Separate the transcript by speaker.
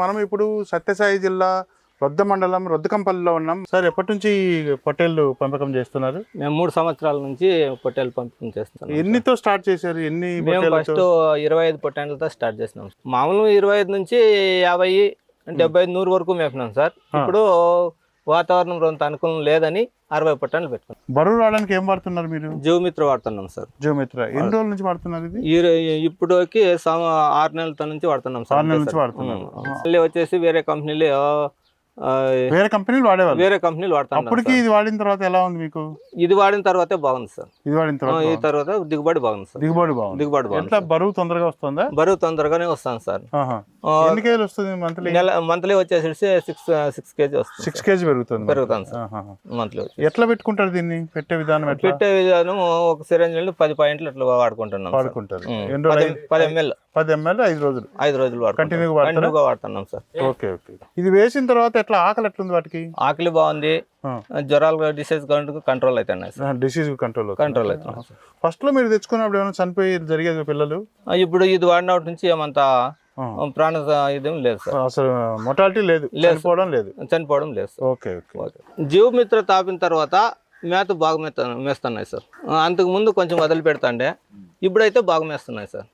Speaker 1: మనం ఇప్పుడు సత్యసాయి జిల్లా రొద్ద మండలం రొద్దకంపల్లిలో ఉన్నాం. సార్ ఎప్పటి నుంచి పొట్టేళ్ళు పెంపకం చేస్తున్నారు?
Speaker 2: మేము మూడు సంవత్సరాల నుంచి పొట్టేలు పంపిణీ చేస్తున్నాం
Speaker 1: ఎన్నితో స్టార్ట్ చేశారు? ఎన్ని?
Speaker 2: ఫస్ట్ ఇరవై ఐదు పొట్టేళ్ళతో స్టార్ట్ చేసినాం మామూలు ఇరవై ఐదు నుంచి యాభై డెబ్బై ఐదు నూరు వరకు మేపినాం సార్. ఇప్పుడు వాతావరణం కొంత అనుకూలం లేదని అరవై పొట్టేళ్ళు పెట్టుకున్నాం.
Speaker 1: బరువు రావడానికి ఏం వాడుతున్నారు మీరు?
Speaker 2: జీవమిత్ర వాడుతున్నాం సార్.
Speaker 1: జియోమిత్ర ఎన్ని రోజుల నుంచి వాడుతున్నారు ఇది?
Speaker 2: సం- ఆరు నెలల నుంచి వాడుతున్నాం సార్
Speaker 1: ఆరు నెలల
Speaker 2: అంతే
Speaker 1: నుంచి.
Speaker 2: ఉం. మళ్ళీ వచ్చేసి వేరే కంపెనీలు
Speaker 1: వేరే కంపెనీలు వాడేవాళ్ళు?
Speaker 2: వేరే కంపెనీలు వాడుతున్నాం
Speaker 1: అప్పటికి ఇది వాడిన తర్వాత ఎలా ఉంది మీకు?
Speaker 2: ఇది వాడిన తర్వాతే బాగుంది సార్.
Speaker 1: ఇది వాడిన తర్వాత
Speaker 2: ఈ తర్వాత దిగుబడి బాగుంది సార్.
Speaker 1: దిగుబడి బాగుంది.
Speaker 2: దిగుబడి బాగుంది
Speaker 1: బరువు తొందరగా వస్తుందా?
Speaker 2: బరువు తొందరగానే వస్తాను సార్.
Speaker 1: ఎన్ని కేజీలు వస్తుంది మంత్లీ?
Speaker 2: నెల మంత్లీ వచ్చేసి సిక్స్ సిక్స్ కేజీ వస్తుంది
Speaker 1: సిక్స్ కేజీ పెరుగుతుంది
Speaker 2: పెరుగుతాను సార్. మంత్లీ వచ్చి
Speaker 1: ఎట్లా పెట్టుకుంటారు దీన్ని? పెట్టే విధానం ఎట్లా?
Speaker 2: పెట్టే విధానం ఒక సిరంజ్ నుండి పది పాయింట్లు అట్లా వాడుకుంటున్నాం.
Speaker 1: వాడుకుంటారు.
Speaker 2: పది ఎంఎల్.
Speaker 1: పది ఎంఎల్ ఐదు రోజులు?
Speaker 2: ఐదు రోజులు
Speaker 1: కంటిన్యూగా
Speaker 2: కంటిన్యూగా వాడుతున్నాం సార్.
Speaker 1: Okay okay. ఇది వేసిన తర్వాత ఎట్లా ఆకలి ఎట్లుంది వాటికి?
Speaker 2: ఆకలి బాగుంది. జ్వరాలు డిసీజ్ కంట్రోల్ అవుతున్నాయి
Speaker 1: డిసీజ్ కంట్రోల్
Speaker 2: కంట్రోల్ సార్.
Speaker 1: ఫస్ట్లో మీరు తెచ్చుకున్నప్పుడు ఏమైనా చనిపోయి జరిగేది పిల్లలు?
Speaker 2: ఇప్పుడు ఇది వాడినప్పటి నుంచి ఏమంతా. ప్రాణ ఇదేం లేదు సార్.
Speaker 1: అసలు మొటాలిటీ లేదు చనిపోవడం లేదు.
Speaker 2: చనిపోవడం లేదు
Speaker 1: ఓకే ఓకే.
Speaker 2: జీవమిత్ర తాపిన తర్వాత మేత బాగా మేత మేస్తున్నాయి సార్. ఆ, అంతకు ముందు కొంచెం వదిలి పెడతాండే ఇప్పుడైతే బాగా మేస్తున్నాయి సార్.